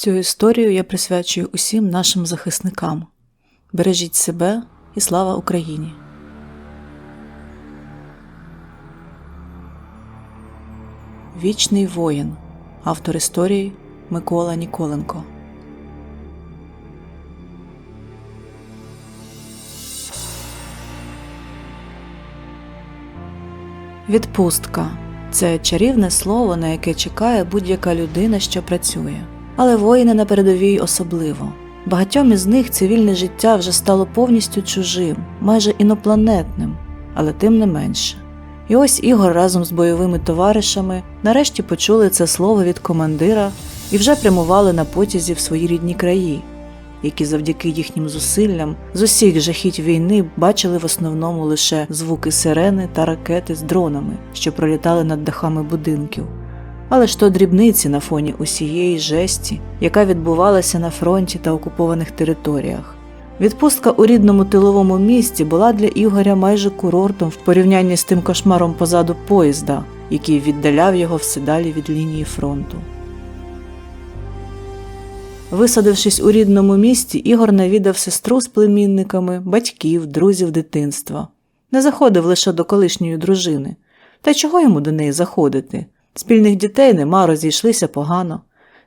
Цю історію я присвячую усім нашим захисникам. Бережіть себе і слава Україні! Вічний воїн. Автор історії Микола Ніколенко. Відпустка це чарівне слово, на яке чекає будь-яка людина, що працює. Але воїни на передовій особливо. Багатьом із них цивільне життя вже стало повністю чужим, майже інопланетним, але тим не менше. І ось Ігор разом з бойовими товаришами нарешті почули це слово від командира і вже прямували на потязі в свої рідні краї, які завдяки їхнім зусиллям з усіх жахіть війни бачили в основному лише звуки сирени та ракети з дронами, що пролітали над дахами будинків. Але ж то дрібниці на фоні усієї жесті, яка відбувалася на фронті та окупованих територіях. Відпустка у рідному тиловому місті була для Ігоря майже курортом в порівнянні з тим кошмаром позаду поїзда, який віддаляв його все далі від лінії фронту. Висадившись у рідному місті, Ігор навідав сестру з племінниками, батьків, друзів дитинства. Не заходив лише до колишньої дружини. Та чого йому до неї заходити? Спільних дітей нема, розійшлися погано.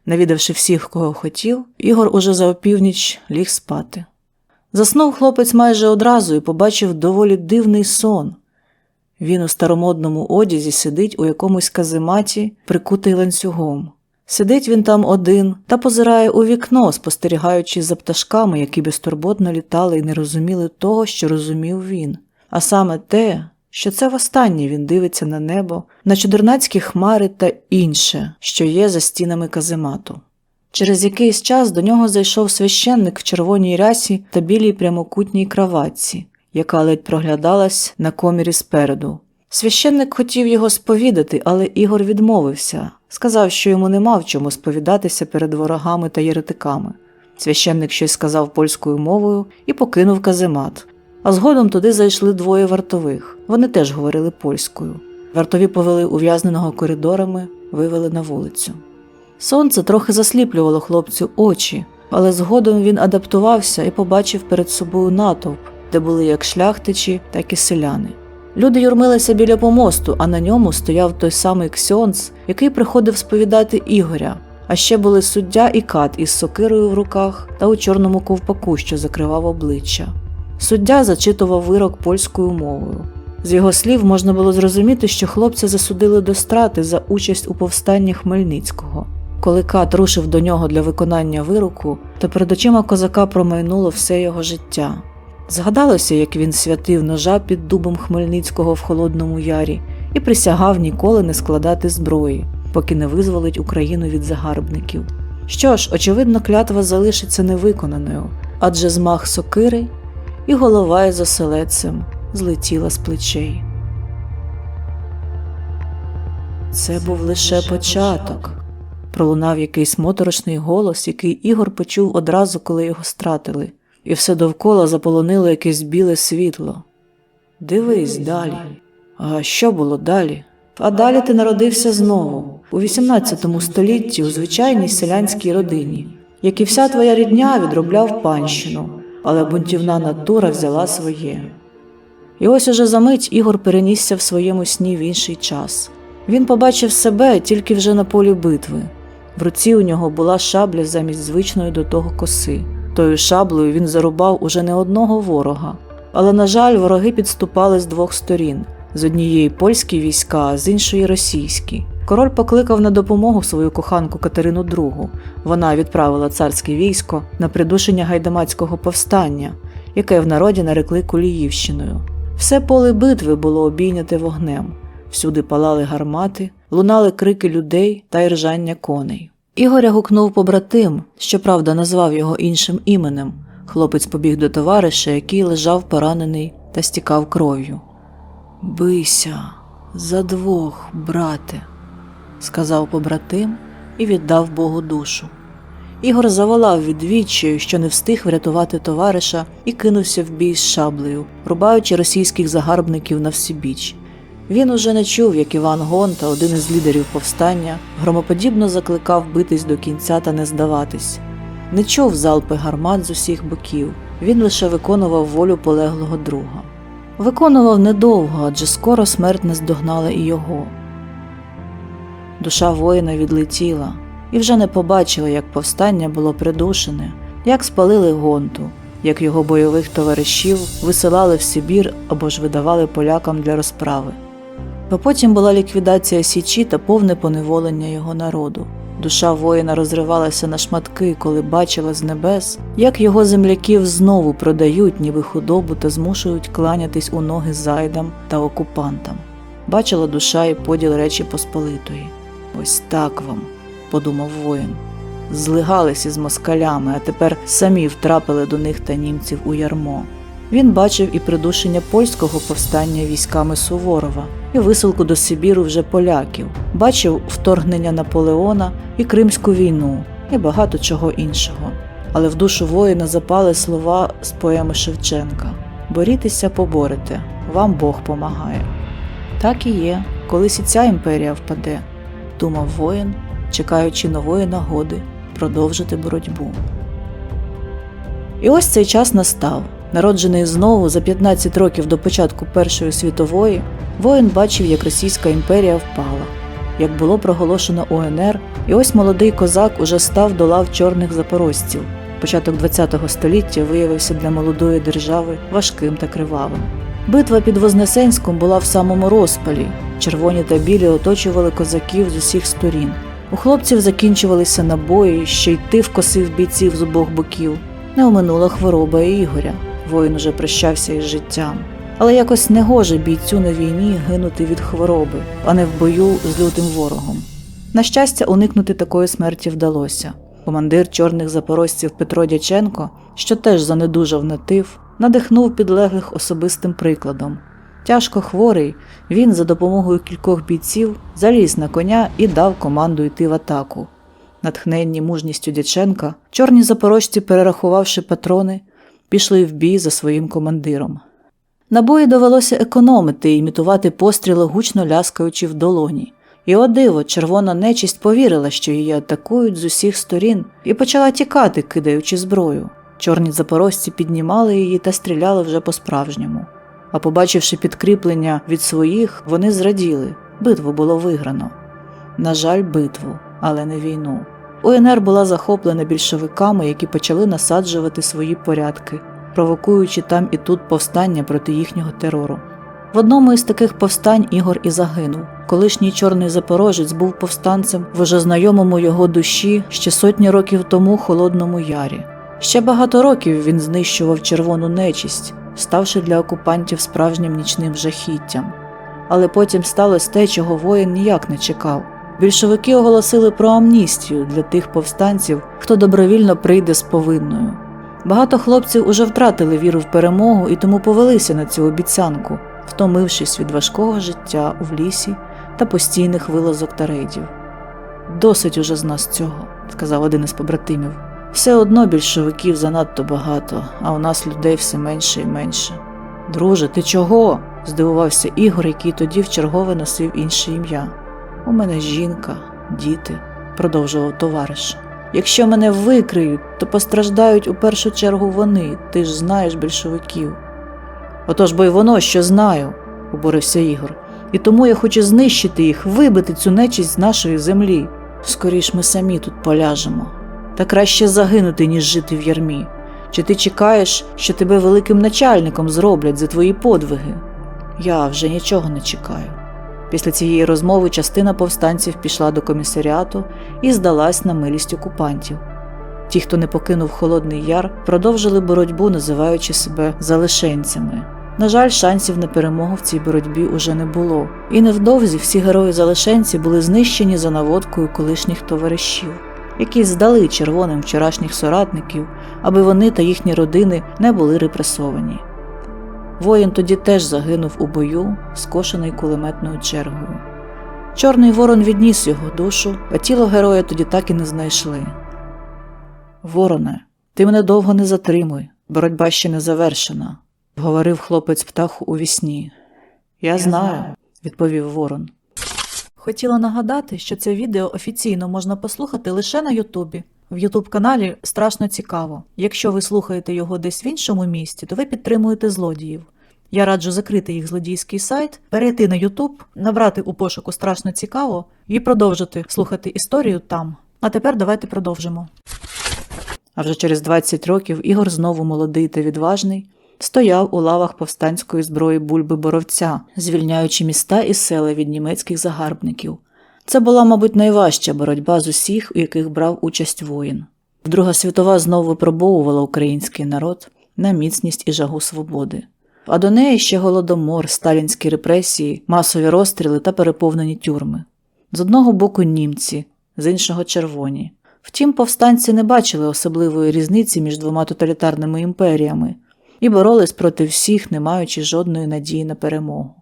Навідавши всіх, кого хотів, Ігор уже за опівніч ліг спати. Заснув хлопець майже одразу і побачив доволі дивний сон. Він у старомодному одязі сидить у якомусь казематі, прикутий ланцюгом. Сидить він там один та позирає у вікно, спостерігаючи за пташками, які безтурботно літали і не розуміли того, що розумів він, а саме те, що це востаннє він дивиться на небо, на чудернацькі хмари та інше, що є за стінами каземату. Через якийсь час до нього зайшов священник в червоній рясі та білій прямокутній краватці, яка ледь проглядалась на комірі спереду. Священник хотів його сповідати, але Ігор відмовився, сказав, що йому нема в чому сповідатися перед ворогами та єретиками. Священник щось сказав польською мовою і покинув каземат. А згодом туди зайшли двоє вартових. Вони теж говорили польською. Вартові повели ув'язненого коридорами, вивели на вулицю. Сонце трохи засліплювало хлопцю очі, але згодом він адаптувався і побачив перед собою натовп, де були як шляхтичі, так і селяни. Люди юрмилися біля помосту, а на ньому стояв той самий ксьонц, який приходив сповідати Ігоря. А ще були суддя і кат із сокирою в руках та у чорному ковпаку, що закривав обличчя. Суддя зачитував вирок польською мовою. З його слів можна було зрозуміти, що хлопця засудили до страти за участь у повстанні Хмельницького. Коли кат рушив до нього для виконання вироку, то перед очима козака промайнуло все його життя. Згадалося, як він святив ножа під дубом Хмельницького в Холодному Ярі і присягав ніколи не складати зброї, поки не визволить Україну від загарбників. Що ж, очевидно, клятва залишиться невиконаною, адже змах сокири і голова із оселедцем злетіла з плечей. Це був лише початок. Пролунав якийсь моторошний голос, який Ігор почув одразу, коли його стратили, і все довкола заполонило якесь біле світло. Дивись далі. А що було далі? А далі ти народився знову, у XVIII столітті у звичайній селянській родині, як і вся твоя рідня відробляв панщину, але бунтівна натура взяла своє. І ось уже за мить Ігор перенісся в своєму сні в інший час. Він побачив себе тільки вже на полі битви. В руці у нього була шабля замість звичної до того коси. Тою шаблею він зарубав уже не одного ворога. Але, на жаль, вороги підступали з двох сторін: з однієї польські війська, а з іншої російські. Король покликав на допомогу свою коханку Катерину II. Вона відправила царське військо на придушення гайдамацького повстання, яке в народі нарекли Куліївщиною. Все поле битви було обійняте вогнем. Всюди палали гармати, лунали крики людей та іржання коней. Ігоря гукнув побратим, щоправда, назвав його іншим іменем. Хлопець побіг до товариша, який лежав поранений та стікав кров'ю. Бийся за двох, брате, сказав побратим і віддав Богу душу. Ігор заволав відвіччю, що не встиг врятувати товариша, і кинувся в бій з шаблею, рубаючи російських загарбників на всібіч. Він уже не чув, як Іван Гонта, один із лідерів повстання, громоподібно закликав битись до кінця та не здаватись. Не чув залпи гармат з усіх боків, він лише виконував волю полеглого друга. Виконував недовго, адже скоро смерть наздогнала і його. Душа воїна відлетіла і вже не побачила, як повстання було придушене, як спалили гонту, як його бойових товаришів висилали в Сибір або ж видавали полякам для розправи. Бо потім була ліквідація Січі та повне поневолення його народу. Душа воїна розривалася на шматки, коли бачила з небес, як його земляків знову продають, ніби худобу та змушують кланятись у ноги зайдам та окупантам. Бачила душа і поділ Речі Посполитої. Ось так вам, подумав воїн. Злигались із москалями, а тепер самі втрапили до них та німців у ярмо. Він бачив і придушення польського повстання військами Суворова, і висилку до Сибіру вже поляків, бачив вторгнення Наполеона і Кримську війну, і багато чого іншого. Але в душу воїна запали слова з поеми Шевченка: Борітеся, поборете, вам Бог помагає. Так і є, колись і ця імперія впаде, думав воїн, чекаючи нової нагоди продовжити боротьбу. І ось цей час настав. Народжений знову за 15 років до початку Першої світової, воїн бачив, як Російська імперія впала, як було проголошено УНР, і ось молодий козак уже став до лав чорних запорожців. Початок ХХ століття виявився для молодої держави важким та кривавим. Битва під Вознесенськом була в самому розпалі. Червоні та білі оточували козаків з усіх сторін. У хлопців закінчувалися набої, ще й тиф косив бійців з обох боків. Не оминула хвороба Ігоря. Воїн уже прощався із життям. Але якось не гоже бійцю на війні гинути від хвороби, а не в бою з лютим ворогом. На щастя, уникнути такої смерті вдалося. Командир чорних запорожців Петро Дяченко, що теж занедужав на тиф, надихнув підлеглих особистим прикладом. Тяжко хворий, він за допомогою кількох бійців заліз на коня і дав команду йти в атаку. Натхненні мужністю Дяченка, чорні запорожці, перерахувавши патрони, пішли в бій за своїм командиром. Набої довелося економити і імітувати постріли, гучно ляскаючи в долоні. І о диво, червона нечисть повірила, що її атакують з усіх сторін, і почала тікати, кидаючи зброю. Чорні запорожці піднімали її та стріляли вже по-справжньому. А побачивши підкріплення від своїх, вони зраділи битву було виграно. На жаль, битву, але не війну. УНР була захоплена більшовиками, які почали насаджувати свої порядки, провокуючи там і тут повстання проти їхнього терору. В одному із таких повстань Ігор і загинув. Колишній чорний запорожець був повстанцем в уже знайомому його душі ще сотні років тому холодному ярі. Ще багато років він знищував червону нечисть, ставши для окупантів справжнім нічним жахіттям. Але потім сталося те, чого воїн ніяк не чекав. Більшовики оголосили про амністію для тих повстанців, хто добровільно прийде з повинною. Багато хлопців уже втратили віру в перемогу і тому повелися на цю обіцянку, втомившись від важкого життя в лісі та постійних вилазок та рейдів. Досить уже з нас цього, сказав один із побратимів. Все одно більшовиків занадто багато, а у нас людей все менше і менше. Друже, ти чого? здивувався Ігор, який тоді вчергове носив інше ім'я. У мене жінка, діти, продовжував товариш. Якщо мене викриють, то постраждають у першу чергу вони, ти ж знаєш більшовиків. Отож бо й воно, що знаю, обурився Ігор, і тому я хочу знищити їх, вибити цю нечисть з нашої землі. Скоріш ми самі тут поляжемо. Та краще загинути, ніж жити в ярмі. Чи ти чекаєш, що тебе великим начальником зроблять за твої подвиги? Я вже нічого не чекаю. Після цієї розмови частина повстанців пішла до комісаріату і здалась на милість окупантів. Ті, хто не покинув Холодний Яр, продовжили боротьбу, називаючи себе залишенцями. На жаль, шансів на перемогу в цій боротьбі уже не було, і невдовзі всі герої-залишенці були знищені за наводкою колишніх товаришів, які здали червоним вчорашніх соратників, аби вони та їхні родини не були репресовані. Воїн тоді теж загинув у бою, скошений кулеметною чергою. Чорний ворон відніс його душу, а тіло героя тоді так і не знайшли. Вороне, ти мене довго не затримуй, боротьба ще не завершена, говорив хлопець птаху у вісні. Я знаю, відповів Ворон. Хотіла нагадати, що це відео офіційно можна послухати лише на Ютубі. В Ютуб каналі страшно цікаво. Якщо ви слухаєте його десь в іншому місті, то ви підтримуєте злодіїв. Я раджу закрити їх злодійський сайт, перейти на Ютуб, набрати у пошуку страшно цікаво і продовжити слухати історію там. А тепер давайте продовжимо. А вже через 20 років Ігор знову молодий та відважний стояв у лавах повстанської зброї бульби боровця, звільняючи міста і села від німецьких загарбників. Це була, мабуть, найважча боротьба з усіх, у яких брав участь воїн. Друга світова знову випробовувала український народ на міцність і жагу свободи. А до неї ще голодомор, сталінські репресії, масові розстріли та переповнені тюрми. З одного боку німці, з іншого червоні. Втім, повстанці не бачили особливої різниці між двома тоталітарними імперіями і боролись проти всіх, не маючи жодної надії на перемогу.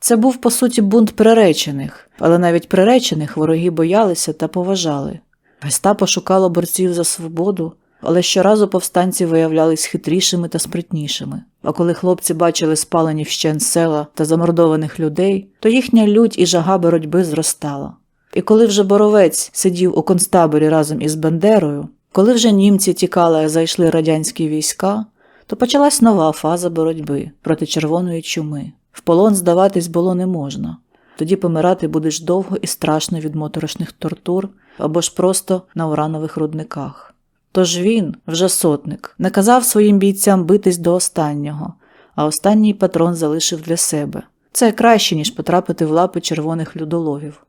Це був, по суті, бунт приречених, але навіть приречених вороги боялися та поважали. Гестапо шукало борців за свободу, але щоразу повстанці виявлялись хитрішими та спритнішими. А коли хлопці бачили спалені вщен села та замордованих людей, то їхня лють і жага боротьби зростала. І коли вже боровець сидів у концтаборі разом із Бендерою, коли вже німці тікали, а зайшли радянські війська, то почалась нова фаза боротьби проти червоної чуми. В полон здаватись було не можна. Тоді помирати будеш довго і страшно від моторошних тортур або ж просто на уранових рудниках. Тож він, вже сотник, наказав своїм бійцям битись до останнього, а останній патрон залишив для себе. Це краще, ніж потрапити в лапи червоних людоловів.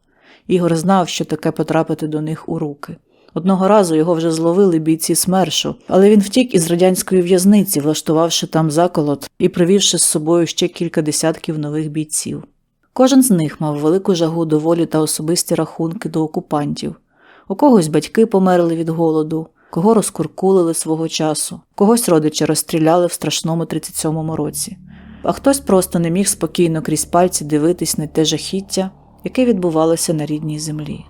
Ігор знав, що таке потрапити до них у руки. Одного разу його вже зловили бійці смершу, але він втік із радянської в'язниці, влаштувавши там заколот і привівши з собою ще кілька десятків нових бійців. Кожен з них мав велику жагу до волі та особисті рахунки до окупантів. У когось батьки померли від голоду, кого розкуркулили свого часу, когось родичі розстріляли в страшному 37-му році, а хтось просто не міг спокійно крізь пальці дивитись на те жахіття, яке відбувалося на рідній землі.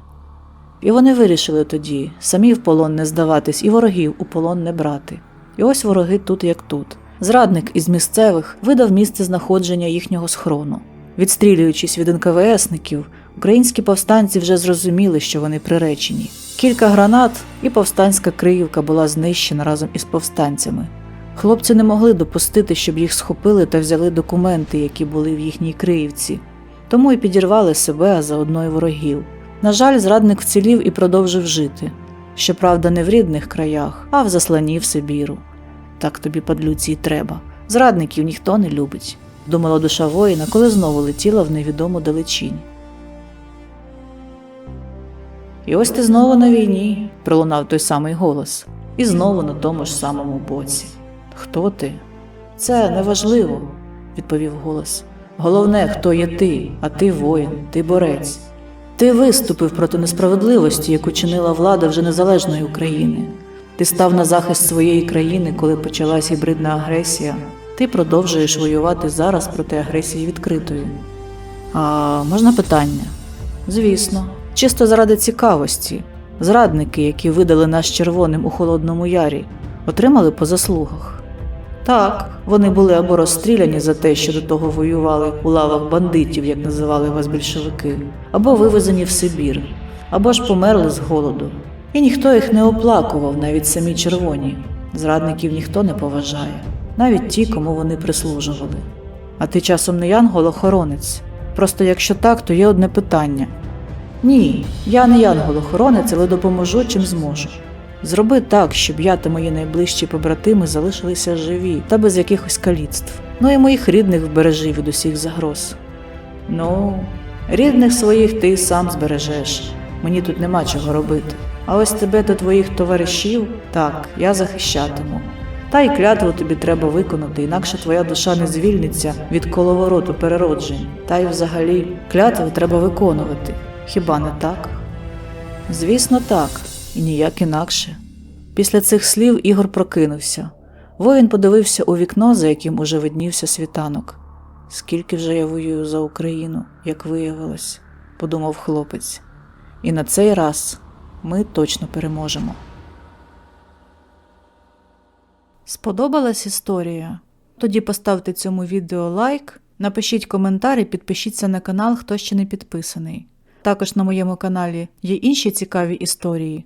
І вони вирішили тоді самі в полон не здаватись і ворогів у полон не брати. І ось вороги тут як тут. Зрадник із місцевих видав місце знаходження їхнього схрону. Відстрілюючись від НКВСників, українські повстанці вже зрозуміли, що вони приречені. Кілька гранат, і повстанська Криївка була знищена разом із повстанцями. Хлопці не могли допустити, щоб їх схопили та взяли документи, які були в їхній Криївці, тому і підірвали себе, а заодно й ворогів. На жаль, зрадник вцілів і продовжив жити. Щоправда, не в рідних краях, а в засланні в Сибіру. Так тобі, падлюці, й треба. Зрадників ніхто не любить, думала душа воїна, коли знову летіла в невідому далечінь. І ось ти знову на війні, пролунав той самий голос, і знову на тому ж самому боці. Хто ти? Це неважливо, відповів голос. Головне, хто є ти, а ти воїн, ти борець. Ти виступив проти несправедливості, яку чинила влада вже незалежної України. Ти став на захист своєї країни, коли почалась гібридна агресія. Ти продовжуєш воювати зараз проти агресії відкритої. А можна питання? Звісно, чисто заради цікавості. Зрадники, які видали нас червоним у Холодному Ярі, отримали по заслугах. Так, вони були або розстріляні за те, що до того воювали у лавах бандитів, як називали вас більшовики, або вивезені в Сибір, або ж померли з голоду. І ніхто їх не оплакував, навіть самі червоні. Зрадників ніхто не поважає, навіть ті, кому вони прислужували. А ти часом не янгол-охоронець. Просто якщо так, то є одне питання. Ні, я не янгол-охоронець, але допоможу чим зможу. Зроби так, щоб я та мої найближчі побратими залишилися живі та без якихось каліцтв. Ну і моїх рідних вбережи від усіх загроз. Ну, рідних своїх ти сам збережеш. Мені тут нема чого робити. А ось тебе та твоїх товаришів так, я захищатиму. Та й клятву тобі треба виконати, інакше твоя душа не звільниться від коловороту перероджень. Та й взагалі клятву треба виконувати. Хіба не так? Звісно, так, і ніяк інакше. Після цих слів Ігор прокинувся. Воїн подивився у вікно, за яким уже виднівся світанок. Скільки вже я воюю за Україну, як виявилось, подумав хлопець. І на цей раз ми точно переможемо. Сподобалась історія? Тоді поставте цьому відео лайк Напишіть коментар і підпишіться на канал, хто ще не підписаний. Також на моєму каналі є інші цікаві історії.